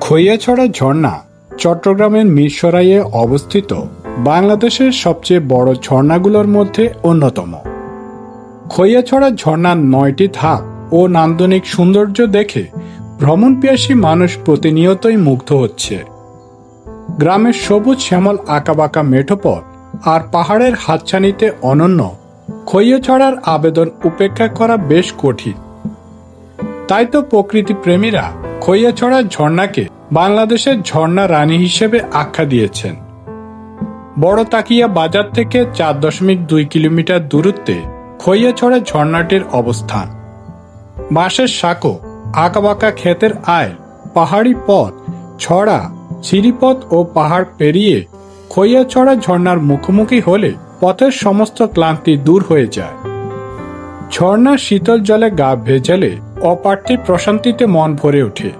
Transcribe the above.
খৈয়াছড়া ঝর্ণা চট্টগ্রামের মিরসরাইয়ে অবস্থিত বাংলাদেশের সবচেয়ে বড় ঝর্ণাগুলোর মধ্যে অন্যতম। খৈয়াছড়া ঝর্ণার নয়টি ধাপ ও নান্দনিক সৌন্দর্য দেখে ভ্রমণপিয়াসী মানুষ প্রতিনিয়তই মুগ্ধ হচ্ছে। গ্রামের সবুজ শ্যামল আঁকাবাঁকা মেঠোপথ আর পাহাড়ের হাতছানিতে অনন্য খৈয়াছড়ার আবেদন উপেক্ষা করা বেশ কঠিন। তাই তো প্রকৃতি প্রেমীরা খৈয়াছড়া ঝর্ণাকে বাংলাদেশের ঝর্ণা রানী হিসেবে আখ্যা দিয়েছেন। বড় তাকিয়া বাজার থেকে চার দশমিক দুই কিলোমিটার দূরত্বে খৈয়াছড়া ঝর্ণাটির অবস্থান। বাঁশের সাঁকো, আঁকাবাঁকা ক্ষেতের আয় পাহাড়ি পথ, ছড়া, সিঁড়িপথ ও পাহাড় পেরিয়ে খৈয়াছড়া ঝর্ণার মুখোমুখি হলে পথের সমস্ত ক্লান্তি দূর হয়ে যায়। ঝর্ণার শীতল জলে গা ভেজালে অপার্থিব প্রশান্তিতে মন ভরে ওঠে।